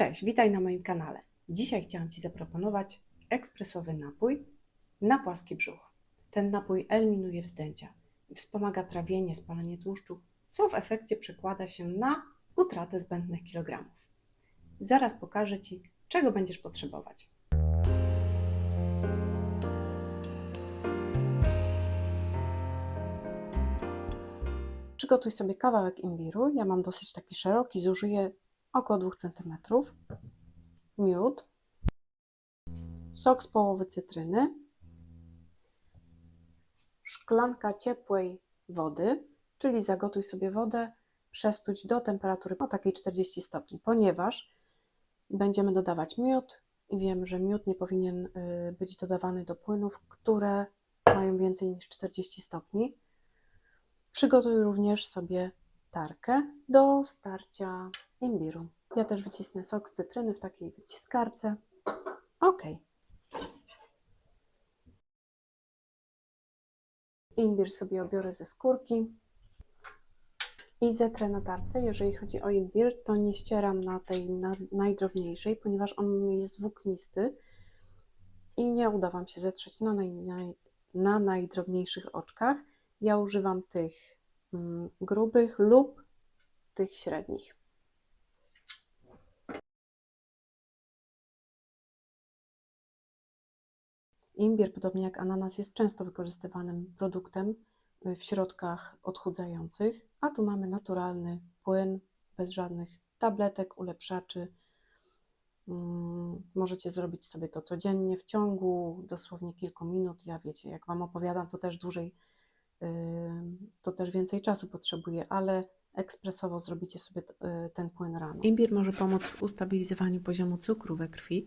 Cześć, witaj na moim kanale. Dzisiaj chciałam Ci zaproponować ekspresowy napój na płaski brzuch. Ten napój eliminuje wzdęcia wspomaga trawienie, spalanie tłuszczu, co w efekcie przekłada się na utratę zbędnych kilogramów. Zaraz pokażę Ci, czego będziesz potrzebować. Przygotuj sobie kawałek imbiru. Ja mam dosyć taki szeroki, zużyję około 2 cm. Miód, sok z połowy cytryny, szklanka ciepłej wody, czyli zagotuj sobie wodę, przestuć do temperatury o takiej 40 stopni, ponieważ będziemy dodawać miód i wiem, że miód nie powinien y, być dodawany do płynów, które mają więcej niż 40 stopni. Przygotuj również sobie tarkę do starcia imbiru. Ja też wycisnę sok z cytryny w takiej wyciskarce. Ok. Imbir sobie obiorę ze skórki i zetrę na tarce. Jeżeli chodzi o imbir, to nie ścieram na tej na, najdrobniejszej, ponieważ on jest włóknisty i nie uda Wam się zetrzeć na, naj, naj, na najdrobniejszych oczkach. Ja używam tych mm, grubych lub tych średnich. Imbir, podobnie jak ananas, jest często wykorzystywanym produktem w środkach odchudzających, a tu mamy naturalny płyn bez żadnych tabletek, ulepszaczy. Mm, Możecie zrobić sobie to codziennie w ciągu dosłownie kilku minut. Ja wiecie, jak Wam opowiadam, to też dłużej, yy, to też więcej czasu potrzebuje, ale ekspresowo zrobicie sobie yy, ten płyn rano. Imbir może pomóc w ustabilizowaniu poziomu cukru we krwi,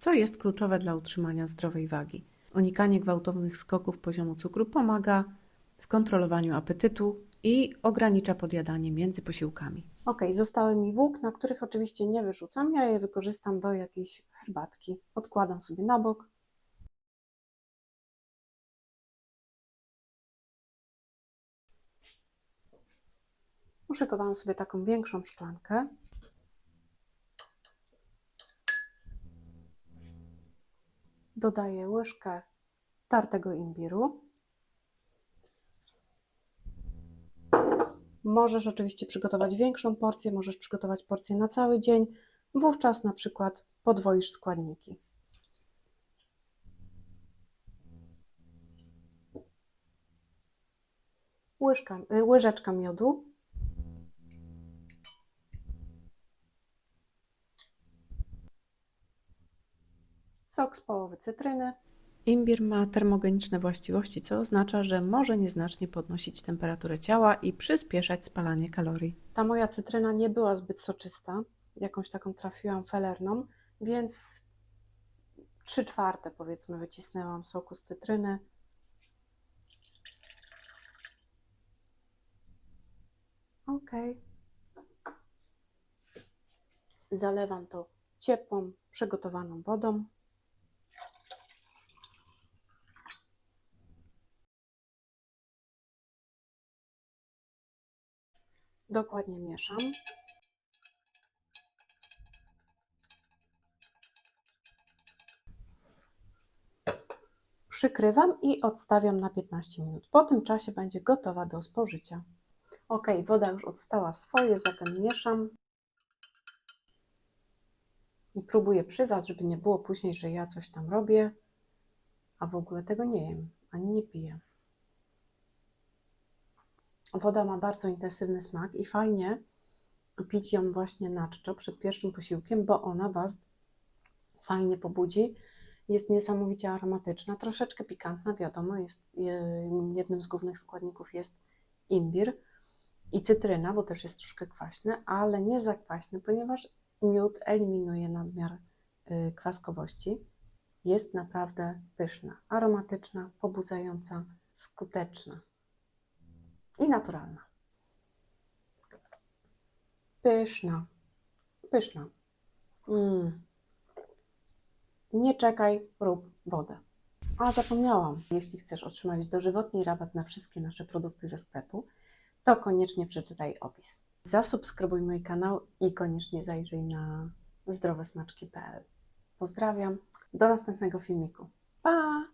co jest kluczowe dla utrzymania zdrowej wagi. Unikanie gwałtownych skoków poziomu cukru pomaga w kontrolowaniu apetytu i ogranicza podjadanie między posiłkami. Ok, zostały mi włókna, których oczywiście nie wyrzucam. Ja je wykorzystam do jakiejś herbatki. Odkładam sobie na bok. Uszykowałam sobie taką większą szklankę. Dodaję łyżkę tartego imbiru. Możesz oczywiście przygotować większą porcję, możesz przygotować porcję na cały dzień. Wówczas na przykład podwoisz składniki. Łyżka, y, łyżeczka miodu. Sok z połowy cytryny. Imbir ma termogeniczne właściwości, co oznacza, że może nieznacznie podnosić temperaturę ciała i przyspieszać spalanie kalorii. Ta moja cytryna nie była zbyt soczysta, jakąś taką trafiłam felerną, więc 3 czwarte powiedzmy wycisnęłam soku z cytryny. Ok. Zalewam to ciepłą, przygotowaną wodą. Dokładnie mieszam. Przykrywam i odstawiam na 15 minut. Po tym czasie będzie gotowa do spożycia. Ok, woda już odstała swoje, zatem mieszam. I próbuję przy Was, żeby nie było później, że ja coś tam robię, a w ogóle tego nie jem, ani nie piję. Woda ma bardzo intensywny smak i fajnie pić ją właśnie na czczo przed pierwszym posiłkiem, bo ona Was fajnie pobudzi. Jest niesamowicie aromatyczna, troszeczkę pikantna, wiadomo, jest jednym z głównych składników jest imbir i cytryna, bo też jest troszkę kwaśny, ale nie za kwaśny, ponieważ miód eliminuje nadmiar y, kwaskowości. Jest naprawdę pyszna, aromatyczna, pobudzająca, skuteczna i naturalna. Pyszna, pyszna. Mm. Nie czekaj, rób wodę. A zapomniałam, jeśli chcesz otrzymać dożywotni rabat na wszystkie nasze produkty ze sklepu, to koniecznie przeczytaj opis. Zasubskrybuj mój kanał i koniecznie zajrzyj na zdrowesmaczki.pl. Pozdrawiam, do następnego filmiku. Pa!